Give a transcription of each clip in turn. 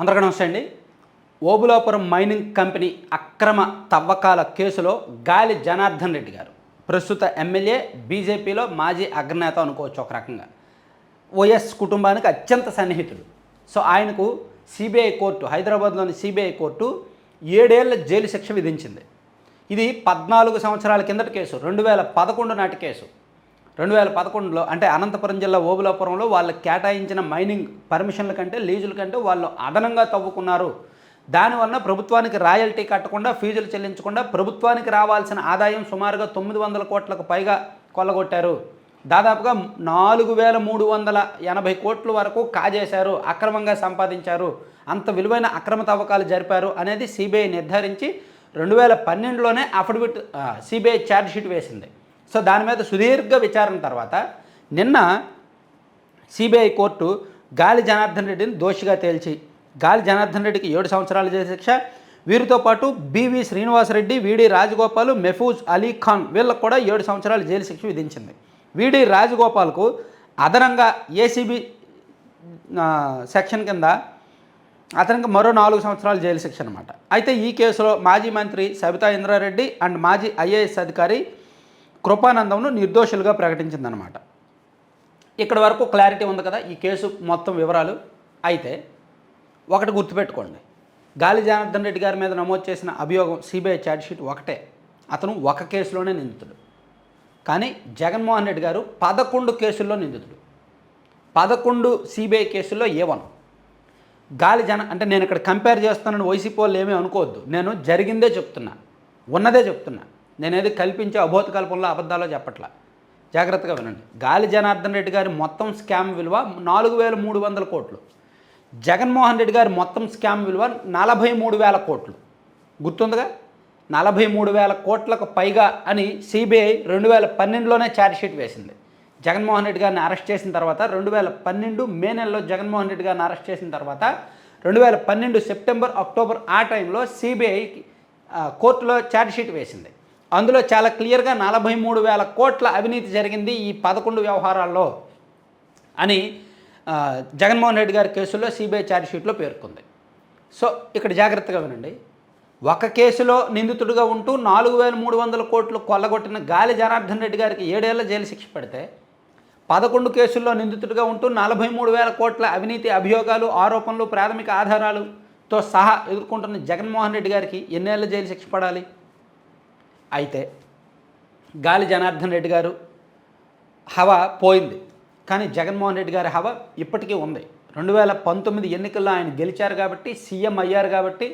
అందరికీ నమస్తే అండి. ఓబులాపురం మైనింగ్ కంపెనీ అక్రమ తవ్వకాల కేసులో గాలి జనార్దన్ రెడ్డి గారు. ప్రస్తుత ఎమ్మెల్యే బీజేపీలో మాజీ అగ్రనేత అనుకోవచ్చు ఒక రకంగా. వైఎస్ కుటుంబానికి అత్యంత సన్నిహితుడు. సో ఆయనకు సిబిఐ కోర్టు హైదరాబాద్లోని సిబిఐ కోర్టు ఏడేళ్ళ జైలు శిక్ష విధించింది. ఇది పద్నాలుగు సంవత్సరాల కిందటి కేసు రెండు వేల పదకొండు నాటి కేసు. రెండు వేల పదకొండులో అంటే అనంతపురం జిల్లా ఓబులాపురంలో వాళ్ళకి కేటాయించిన మైనింగ్ పర్మిషన్ల కంటే లీజుల కంటే వాళ్ళు అదనంగా తవ్వుకున్నారు. దానివల్ల ప్రభుత్వానికి రాయల్టీ కట్టకుండా ఫీజులు చెల్లించకుండా ప్రభుత్వానికి రావాల్సిన ఆదాయం సుమారుగా తొమ్మిది వందల కోట్లకు పైగా కొల్లగొట్టారు. దాదాపుగా నాలుగు వేల మూడు వందల ఎనభై కోట్ల వరకు కాజేశారు అక్రమంగా సంపాదించారు. అంత విలువైన అక్రమ తవ్వకాలు జరిపారు అనేది సిబిఐ నిర్ధారించి రెండు వేల పన్నెండులోనే అఫిడవిట్ సిబిఐ ఛార్జ్షీట్ వేసింది. సో దాని మీద సుదీర్ఘ విచారణ తర్వాత నిన్న సిబిఐ కోర్టు గాలి జనార్దన్ రెడ్డిని దోషిగా తేల్చి గాలి జనార్దన్ రెడ్డికి ఏడు సంవత్సరాల జైలు శిక్ష వీరితో పాటు బివి శ్రీనివాసరెడ్డి వీడి రాజగోపాల్ మెఫూజ్ అలీ ఖాన్ వీళ్ళకు కూడా ఏడు సంవత్సరాల జైలు శిక్ష విధించింది. వీడి రాజగోపాల్కు అదనంగా ఏసీబీ సెక్షన్ కింద అతనికి మరో నాలుగు సంవత్సరాలు జైలు శిక్ష అనమాట అయితే ఈ కేసులో మాజీ మంత్రి సబితా ఇంద్రారెడ్డి అండ్ మాజీ ఐఏఎస్ అధికారి కృపానందంను నిర్దోషులుగా ప్రకటించిందనమాట ఇక్కడ వరకు క్లారిటీ ఉంది కదా ఈ కేసు మొత్తం వివరాలు అయితే ఒకటి గుర్తుపెట్టుకోండి. గాలి జనార్దన్ రెడ్డి గారి మీద నమోదు చేసిన అభియోగం సిబిఐ ఛార్జ్షీట్ ఒకటే. అతను ఒక కేసులోనే నిందితుడు. కానీ జగన్మోహన్ రెడ్డి గారు పదకొండు కేసుల్లో నిందితుడు. పదకొండు సిబిఐ కేసుల్లో ఏ వన్. గాలి జన అంటే నేను ఇక్కడ కంపేర్ చేస్తానని వైసీపీ వాళ్ళు ఏమీ అనుకోవద్దు. నేను జరిగిందే చెప్తున్నా. ఉన్నదే చెప్తున్నా. నేనేది కల్పించే అబోధ కల్పనలో అబద్ధాలో చెప్పట్లా. జాగ్రత్తగా వినండి. గాలి జనార్దన్ రెడ్డి గారి మొత్తం స్కామ్ విలువ నాలుగు వేల మూడు వందల కోట్లు. జగన్మోహన్ రెడ్డి గారి మొత్తం స్కామ్ విలువ నలభై మూడు వేల కోట్లు. గుర్తుందిగా? నలభై మూడు వేల కోట్లకు పైగా అని సిబిఐ రెండు వేల పన్నెండులోనే ఛార్జ్షీట్ వేసింది. జగన్మోహన్ రెడ్డి గారిని అరెస్ట్ చేసిన తర్వాత రెండు వేల పన్నెండు మే నెలలో జగన్మోహన్ రెడ్డి గారిని అరెస్ట్ చేసిన తర్వాత రెండు వేల పన్నెండు సెప్టెంబర్ అక్టోబర్ ఆ టైంలో సిబిఐ కోర్టులో ఛార్జ్షీట్ వేసింది. అందులో చాలా క్లియర్గా నలభై మూడు వేల కోట్ల అవినీతి జరిగింది ఈ పదకొండు వ్యవహారాల్లో అని జగన్మోహన్ రెడ్డి గారి కేసులో సిబిఐ ఛార్జ్షీట్లో పేర్కొంది. సో ఇక్కడ జాగ్రత్తగా వినండి. ఒక కేసులో నిందితుడిగా ఉంటూ నాలుగు వేల మూడు వందల కోట్లు కొల్లగొట్టిన గాలి జనార్దన్ రెడ్డి గారికి ఏడేళ్ళ జైలు శిక్ష పడితే పదకొండు కేసుల్లో నిందితుడిగా ఉంటూ నలభై మూడు వేల కోట్ల అవినీతి అభియోగాలు ఆరోపణలు ప్రాథమిక ఆధారాలుతో సహా ఎదుర్కొంటున్న జగన్మోహన్ రెడ్డి గారికి ఎన్నేళ్ళ జైలు శిక్ష పడాలి? అయితే గాలి జనార్దన్ రెడ్డి గారు హవా పోయింది. కానీ జగన్మోహన్ రెడ్డి గారి హవా ఇప్పటికీ ఉంది. రెండు వేల పంతొమ్మిది ఎన్నికల్లో ఆయన గెలిచారు కాబట్టి సీఎం అయ్యారు కాబట్టి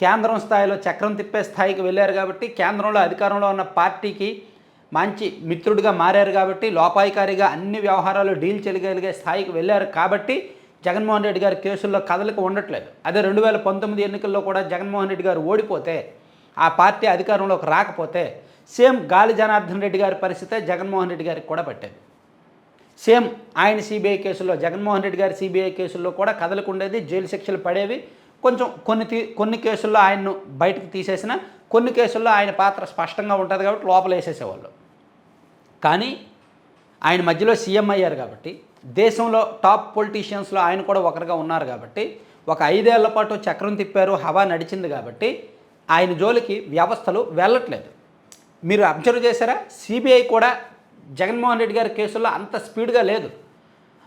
కేంద్రం స్థాయిలో చక్రం తిప్పే స్థాయికి వెళ్ళారు కాబట్టి కేంద్రంలో అధికారంలో ఉన్న పార్టీకి మంచి మిత్రుడిగా మారారు కాబట్టి లోపాయికారిగా అన్ని వ్యవహారాలు డీల్ చేయగలిగే స్థాయికి వెళ్ళారు కాబట్టి జగన్మోహన్ రెడ్డి గారి కేసుల్లో కదలిక ఉండట్లేదు. అదే రెండు వేల పంతొమ్మిది ఎన్నికల్లో కూడా జగన్మోహన్ రెడ్డి గారు ఓడిపోతే ఆ పార్టీ అధికారంలోకి రాకపోతే సేమ్ గాలి జనార్దన్ రెడ్డి గారి పరిస్థితే జగన్మోహన్ రెడ్డి గారికి కూడా పట్టేది. సేమ్ ఆయన సిబిఐ కేసుల్లో జగన్మోహన్ రెడ్డి గారి సిబిఐ కేసుల్లో కూడా కదలకు ఉండేది జైలు శిక్షలు పడేవి. కొంచెం కొన్ని తీ కొన్ని కేసుల్లో ఆయన్ను బయటకు తీసేసిన కొన్ని కేసుల్లో ఆయన పాత్ర స్పష్టంగా ఉంటుంది కాబట్టి లోపల వేసేసేవాళ్ళు. కానీ ఆయన మధ్యలో సీఎం అయ్యారు కాబట్టి దేశంలో టాప్ పొలిటీషియన్స్లో ఆయన కూడా ఒకరిగా ఉన్నారు కాబట్టి ఒక ఐదేళ్ళ పాటు చక్రం తిప్పారు హవా నడిచింది కాబట్టి ఆయన జోలికి వ్యవస్థలు వెళ్ళట్లేదు. మీరు అబ్జర్వ్ చేశారా? సిబిఐ కూడా జగన్మోహన్ రెడ్డి గారి కేసుల్లో అంత స్పీడ్గా లేదు.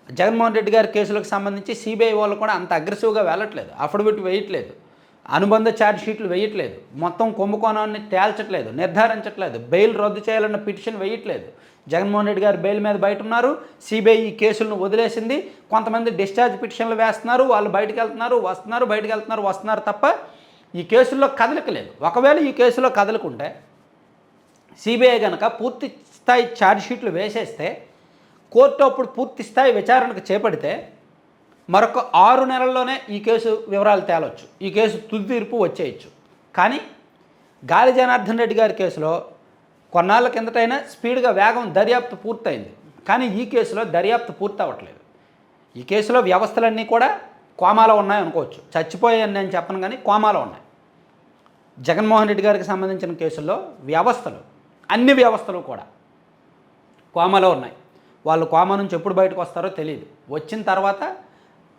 జగన్మోహన్ రెడ్డి గారి కేసులకు సంబంధించి సిబిఐ వాళ్ళు కూడా అంత అగ్రెసివ్గా వెళ్ళట్లేదు. అఫిడవిట్ వేయట్లేదు. అనుబంధ ఛార్జ్ షీట్లు వేయట్లేదు. మొత్తం కుంభకోణాన్ని తేల్చట్లేదు నిర్ధారించట్లేదు బెయిల్ రద్దు చేయాలన్న పిటిషన్ వేయట్లేదు. జగన్మోహన్ రెడ్డి గారు బెయిల్ మీద బయట ఉన్నారు. సిబిఐ ఈ కేసులను వదిలేసింది. కొంతమంది డిశ్చార్జ్ పిటిషన్లు వేస్తున్నారు. వాళ్ళు బయటకు వెళ్తున్నారు వస్తున్నారు బయటకు వెళ్తున్నారు వస్తున్నారు తప్ప ఈ కేసుల్లో కదలికలేదు. ఒకవేళ ఈ కేసులో కదలకుంటే సిబిఐ కనుక పూర్తి స్థాయి ఛార్జ్ షీట్లు వేసేస్తే కోర్టు అప్పుడు పూర్తి స్థాయి విచారణకు చేపడితే మరొక ఆరు నెలల్లోనే ఈ కేసు వివరాలు తేలొచ్చు. ఈ కేసు తుది తీర్పు వచ్చేయచ్చు. కానీ గాలి జనార్దన్ రెడ్డి గారి కేసులో కొన్నాళ్ళ కిందటైనా స్పీడ్గా వేగం దర్యాప్తు పూర్తయింది. కానీ ఈ కేసులో దర్యాప్తు పూర్తి అవ్వట్లేదు ఈ కేసులో వ్యవస్థలన్నీ కూడా కోమాలో ఉన్నాయి అనుకోవచ్చు. చచ్చిపోయాయని నేను చెప్పను కానీ కోమాలో ఉన్నాయి. జగన్మోహన్ రెడ్డి గారికి సంబంధించిన కేసుల్లో వ్యవస్థలు అన్ని వ్యవస్థలు కూడా కోమలో ఉన్నాయి. వాళ్ళు కోమ నుంచి ఎప్పుడు బయటకు వస్తారో తెలియదు వచ్చిన తర్వాత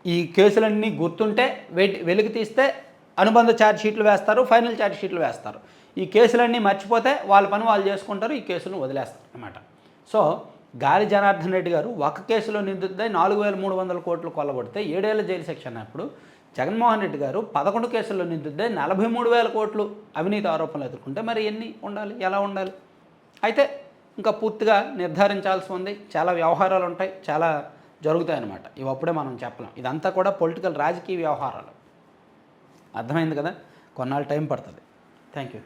ఈ కేసులన్నీ గుర్తుంటే వె వెలికి తీస్తే అనుబంధ ఛార్జ్ షీట్లు వేస్తారు ఫైనల్ ఛార్జ్ షీట్లు వేస్తారు. ఈ కేసులన్నీ మర్చిపోతే వాళ్ళ పని వాళ్ళు చేసుకుంటారు ఈ కేసులను వదిలేస్తారు అన్నమాట. సో గాలి జనార్దన్ రెడ్డి గారు ఒక కేసులో నిందితుడై నాలుగు వేల మూడు వందల కోట్లు కొల్లగొడితే ఏడేళ్ళ జైలు శిక్ష అన్నప్పుడు జగన్మోహన్ రెడ్డి గారు పదకొండు కేసుల్లో నిందితుడై నలభై మూడు వేల కోట్లు అవినీతి ఆరోపణలు ఎదుర్కొంటే మరి ఎన్ని ఉండాలి? ఎలా ఉండాలి? అయితే ఇంకా పూర్తిగా నిర్ధారించాల్సి ఉంది. చాలా వ్యవహారాలు ఉంటాయి. చాలా జరుగుతాయి అన్నమాట ఇవి అప్పుడే మనం చెప్పలేం. ఇదంతా కూడా పొలిటికల్ రాజకీయ వ్యవహారాలు. అర్థమైంది కదా? కొన్నాళ్ళు టైం పడుతుంది. Thank you.